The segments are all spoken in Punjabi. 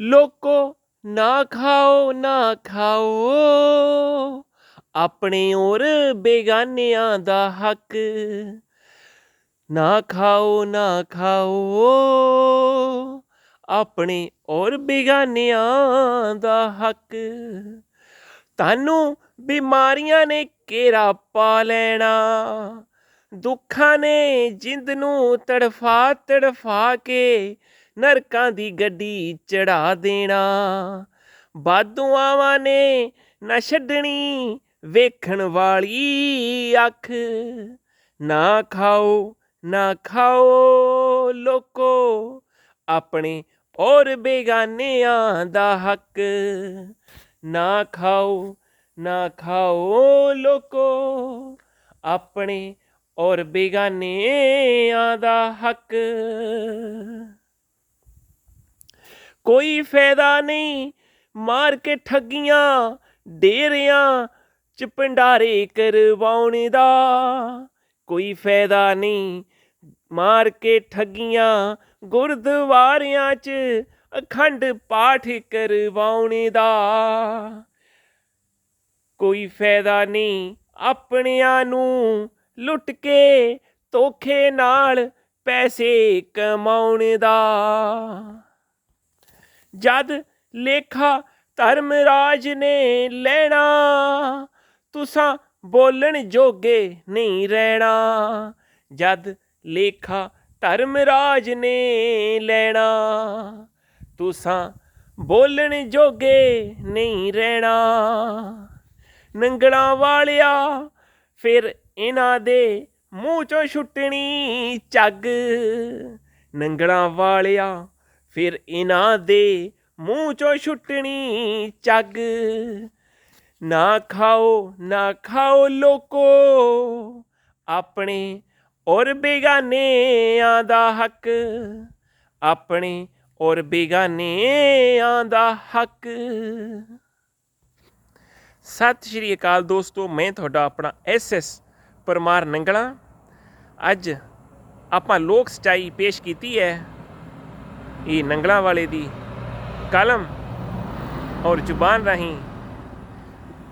ਲੋਕੋ ਨਾ ਖਾਓ ਨਾ ਖਾਓ। ਆਪਣੇ ਔਰ ਬੇਗਾਨਿਆਂ ਦਾ ਹੱਕ। ਨਾ ਖਾਓ ਨਾ ਖਾਓ। ਆਪਣੇ ਔਰ ਬੇਗਾਨਿਆਂ ਦਾ ਹੱਕ। ਤੁਹਾਨੂੰ ਬਿਮਾਰੀਆਂ ਨੇ ਘੇਰਾ ਪਾ ਲੈਣਾ। ਦੁੱਖਾਂ ਨੇ ਜਿੰਦ ਨੂੰ ਤੜਫਾ ਤੜਫਾ ਕੇ ਨਰਕਾਂ ਦੀ ਗੱਡੀ ਚੜਾ ਦੇਣਾ। ਬਾਦੂਆਵਾਂ ਨੇ ਨਾ ਛੱਡਣੀ ਵੇਖਣ ਵਾਲੀ ਅੱਖ। ਨਾ ਖਾਓ ਨਾ ਖਾਓ ਲੋਕੋ, ਆਪਣੇ ਔਰ ਬੇਗਾਨਿਆਂ ਦਾ ਹੱਕ। ਨਾ ਖਾਓ ਨਾ ਖਾਓ ਲੋਕੋ, ਆਪਣੇ ਔਰ ਬੇਗਾਨਿਆਂ ਦਾ ਹੱਕ। ਕੋਈ ਫਾਇਦਾ ਨਹੀਂ। ਮਾਰ ਕੇ ਠੱਗੀਆਂ, ਡੇਰਿਆਂ ਚ ਭੰਡਾਰੇ ਕਰਵਾਉਣ ਦਾ ਕੋਈ ਫਾਇਦਾ ਨਹੀਂ। ਮਾਰ ਕੇ ਠੱਗੀਆਂ, ਗੁਰਦੁਆਰਿਆਂ ਚ ਅਖੰਡ ਪਾਠ ਕਰਵਾਉਣ ਦਾ ਕੋਈ ਫਾਇਦਾ ਨਹੀਂ। ਆਪਣਿਆਂ ਨੂੰ ਲੁੱਟ ਕੇ ਧੋਖੇ ਨਾਲ ਪੈਸੇ ਕਮਾਉਣ ਦਾ ਜਦ ਲੇਖਾ ਧਰਮਰਾਜ ਨੇ ਲੈਣਾ, ਤੁਸਾਂ ਬੋਲਣ ਜੋਗੇ ਨਹੀਂ ਰਹਿਣਾ। ਜਦ ਲੇਖਾ ਧਰਮਰਾਜ ਨੇ ਲੈਣਾ, ਤੁਸਾਂ ਬੋਲਣ ਜੋਗੇ ਨਹੀਂ ਰਹਿਣਾ। ਨੰਗਲਾਂ ਵਾਲਿਆ, ਫਿਰ ਇਹਨਾਂ ਦੇ ਮੂੰਹ ਚੋਂ ਛੁੱਟਣੀ ਚੱਗ ਨੰਗਲਾਂ ਵਾਲਿਆ ਫਿਰ ਇਹਨਾਂ ਦੇ ਮੂੰਹ ਚੋਂ ਛੁੱਟਣੀ ਚੱਗ। ਨਾ ਖਾਓ ਨਾ ਖਾਓ ਲੋਕੋ, ਆਪਣੇ ਔਰ ਬੇਗਾਨਿਆਂ ਦਾ ਹੱਕ। ਆਪਣੇ ਔਰ ਬੇਗਾਨਿਆਂ ਦਾ ਹੱਕ। ਸਤਿ ਸ਼੍ਰੀ ਅਕਾਲ ਦੋਸਤੋ, ਮੈਂ ਤੁਹਾਡਾ ਆਪਣਾ ਐਸਐਸ ਪਰਮਾਰ ਨੰਗਲਾ। ਅੱਜ ਆਪਾਂ ਲੋਕ ਸਚਾਈ ਪੇਸ਼ ਕੀਤੀ ਹੈ। ਇਹ ਨੰਗਲਾਂ ਵਾਲੇ ਦੀ ਕਲਮ ਔਰ ਜ਼ੁਬਾਨ ਰਾਹੀਂ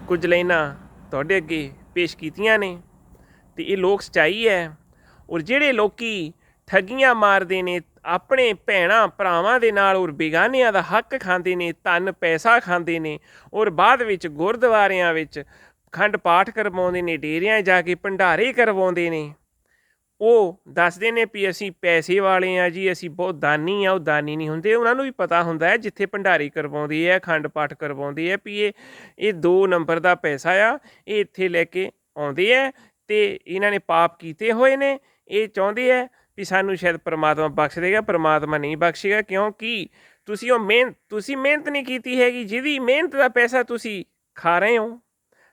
ਕੁਝ ਲਾਈਨਾਂ ਤੁਹਾਡੇ ਅੱਗੇ ਪੇਸ਼ ਕੀਤੀਆਂ ਨੇ ਤੇ ਇਹ ਲੋਕ ਸਚਾਈ ਹੈ ਔਰ ਜਿਹੜੇ ਲੋਕੀ ਠੱਗੀਆਂ ਮਾਰਦੇ ਨੇ ਆਪਣੇ ਭੈਣਾਂ ਭਰਾਵਾਂ ਦੇ ਨਾਲ ਔਰ ਬੇਗਾਨਿਆਂ ਦਾ ਹੱਕ ਖਾਂਦੇ ਨੇ ਧਨ ਪੈਸਾ ਖਾਂਦੇ ਨੇ ਔਰ ਬਾਅਦ ਵਿੱਚ ਗੁਰਦੁਆਰਿਆਂ ਵਿੱਚ ਖੰਡ ਪਾਠ ਕਰਵਾਉਂਦੇ ਨੇ ਡੇਰਿਆਂ ਜਾ ਕੇ ਭੰਡਾਰੇ ਕਰਵਾਉਂਦੇ ਨੇ ਉਹ ਦੱਸਦੇ ਨੇ ਵੀ ਅਸੀਂ ਪੈਸੇ ਵਾਲੇ ਆ ਜੀ, ਅਸੀਂ ਬਹੁਤ ਦਾਨੀ ਆ, ਉਹ ਦਾਨੀ ਨਹੀਂ ਹੁੰਦੇ। ਉਹਨਾਂ ਨੂੰ ਵੀ ਪਤਾ ਹੁੰਦਾ ਹੈ ਜਿੱਥੇ ਭੰਡਾਰੀ ਕਰਵਾਉਂਦੇ ਹੈ ਖੰਡ ਪਾਠ ਕਰਵਾਉਂਦੇ ਹੈ ਵੀ ਇਹ ਇਹ 2 ਨੰਬਰ ਦਾ ਪੈਸਾ ਆ, ਇਹ ਇੱਥੇ ਲੈ ਕੇ ਆਉਂਦੇ ਆ ਤੇ ਇਹਨਾਂ ਨੇ ਪਾਪ ਕੀਤੇ ਹੋਏ ਨੇ। ਇਹ ਚਾਹੁੰਦੇ ਆ ਵੀ ਸਾਨੂੰ ਸ਼ਾਇਦ ਪ੍ਰਮਾਤਮਾ ਬਖਸ਼ ਦੇਗਾ, ਪ੍ਰਮਾਤਮਾ ਨਹੀਂ ਬਖਸ਼ੇਗਾ, ਕਿਉਂਕਿ ਤੁਸੀਂ ਉਹ ਮਿਹਨਤ ਤੁਸੀਂ ਮਿਹਨਤ ਨਹੀਂ ਕੀਤੀ ਹੈਗੀ, ਜਿਹਦੀ ਮਿਹਨਤ ਦਾ ਪੈਸਾ ਤੁਸੀਂ ਖਾ ਰਹੇ ਹੋ,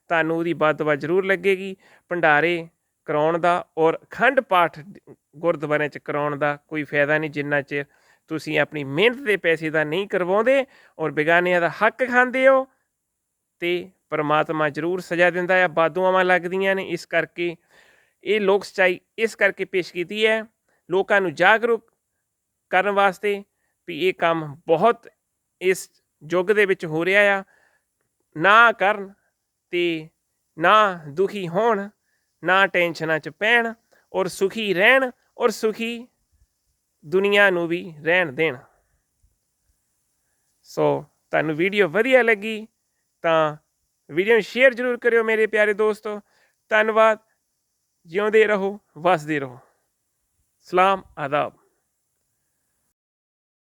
ਤੁਹਾਨੂੰ ਉਹਦੀ ਬਦਵਾ ਜ਼ਰੂਰ ਲੱਗੇਗੀ। ਭੰਡਾਰੇ ਕਰਾਉਣ ਦਾ ਔਰ ਖੰਡ ਪਾਠ ਗੁਰਦੁਆਰਿਆਂ ਚ ਕਰਾਉਣ ਦਾ ਕੋਈ ਫਾਇਦਾ ਨਹੀਂ, ਜਿੰਨਾ 'ਚ ਤੁਸੀਂ ਆਪਣੀ ਮਿਹਨਤ ਦੇ ਪੈਸੇ ਦਾ ਨਹੀਂ ਕਰਵਾਉਂਦੇ ਔਰ ਬੇਗਾਨਿਆਂ ਦਾ ਹੱਕ ਖਾਂਦੇ ਹੋ ਤੇ ਪਰਮਾਤਮਾ ਜ਼ਰੂਰ ਸਜ਼ਾ ਦਿੰਦਾ ਹੈ ਬਾਦੂਆਵਾਂ ਲੱਗਦੀਆਂ ਨੇ। ਇਸ ਕਰਕੇ ਇਹ ਲੋਕ ਸਚਾਈ ਇਸ ਕਰਕੇ ਪੇਸ਼ ਕੀਤੀ ਹੈ, ਲੋਕਾਂ ਨੂੰ ਜਾਗਰੂਕ ਕਰਨ ਵਾਸਤੇ ਵੀ ਇਹ ਕੰਮ ਬਹੁਤ ਇਸ ਯੁੱਗ ਦੇ ਵਿੱਚ ਹੋ ਰਿਹਾ ਆ। ਨਾ ਕਰਨ ਤੇ ਨਾ ਦੁਖੀ ਹੋਣ ਨਾ ਟੈਨਸ਼ਨਾਂ 'ਚ ਪੈਣ ਔਰ ਸੁਖੀ ਰਹਿਣ ਔਰ ਸੁਖੀ ਦੁਨੀਆ ਨੂੰ ਵੀ ਰਹਿਣ ਦੇਣ। ਸੋ ਤੁਹਾਨੂੰ ਵੀਡੀਓ ਵਧੀਆ ਲੱਗੀ ਤਾਂ ਵੀਡੀਓ ਨੂੰ ਸ਼ੇਅਰ ਜ਼ਰੂਰ ਕਰਿਓ ਮੇਰੇ ਪਿਆਰੇ ਦੋਸਤੋ। ਧੰਨਵਾਦ। ਜਿਉਂਦੇ ਰਹੋ, ਵਸਦੇ ਰਹੋ। ਸਲਾਮ, ਆਦਾਬ।